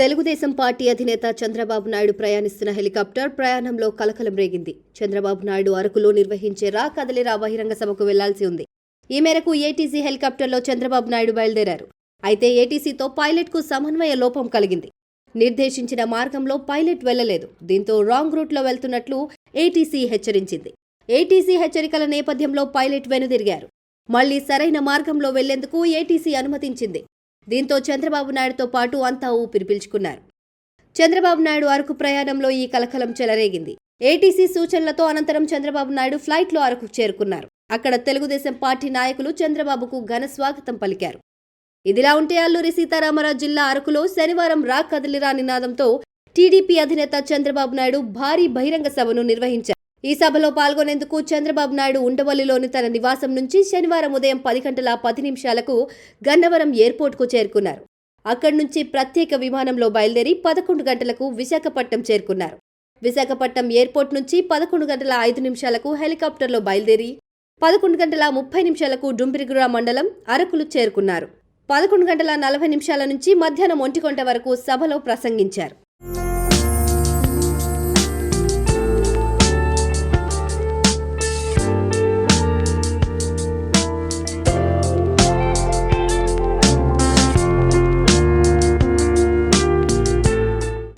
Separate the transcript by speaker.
Speaker 1: Telugu Desam party అధినేత చంద్రబాబు నాయుడు ప్రయాణిస్తున్న helicopter ప్రయాణంలో కలకలం రేగింది. చంద్రబాబు నాయుడు అరకులో నిర్వహించే రా కదలిరా బహిరంగ సభకు వెళ్ళాల్సి ఉంది. ఈ మేరకు ఏటీసీ హెలికాప్టర్లో చంద్రబాబు నాయుడు బయలుదేరారు. అయితే ఏటీసీతో పైలట్కు సమన్వయ లోపం కలిగింది. నిర్దేశించిన మార్గంలో పైలట్ వెళ్ళలేదు దీంతో రాంగ్ రూట్లో వెళ్తున్నట్లు ఏటీసీ హెచ్చరించింది. ఏటీసీ హెచ్చరికల నేపథ్యంలో పైలట్ వెనుదిరిగారు. మళ్ళీ సరైన మార్గంలో వెళ్ళేందుకు ఏటీసీ అనుమతించింది. దీంతో చంద్రబాబు నాయుడుతో పాటు అంతా ఊపిరి పీల్చుకున్నారు. చంద్రబాబు నాయుడు అరకు ప్రయాణంలో ఈ కలకలం చెలరేగింది. ఏటీసీ సూచనలతో అనంతరం చంద్రబాబు నాయుడు ఫ్లైట్లో అరకు చేరుకున్నారు. అక్కడ తెలుగుదేశం పార్టీ నాయకులు చంద్రబాబుకు ఘన స్వాగతం పలికారు. ఇదిలా ఉంటే అల్లూరి సీతారామరాజు జిల్లా అరకులో శనివారం రా కదిలిరా నినాదంతో టీడీపీ అధినేత చంద్రబాబు నాయుడు భారీ బహిరంగ సభను నిర్వహించారు. ఈ సభలో పాల్గొనేందుకు చంద్రబాబు నాయుడు ఉండవల్లిలోని తన నివాసం నుంచి శనివారం ఉదయం పది గంటల పది నిమిషాలకు గన్నవరం ఎయిర్పోర్ట్కు చేరుకున్నారు. అక్కడి నుంచి ప్రత్యేక విమానంలో బయలుదేరి పదకొండు గంటలకు విశాఖపట్నం చేరుకున్నారు. విశాఖపట్నం ఎయిర్పోర్ట్ నుంచి పదకొండు గంటల ఐదు నిమిషాలకు హెలికాప్టర్లో బయలుదేరి పదకొండు గంటల ముప్పై నిమిషాలకు డుంబిరిగుర మండలం అరకులు చేరుకున్నారు. పదకొండు గంటల నలభై నిమిషాల నుంచి మధ్యాహ్నం ఒంటి గంట వరకు సభలో ప్రసంగించారు.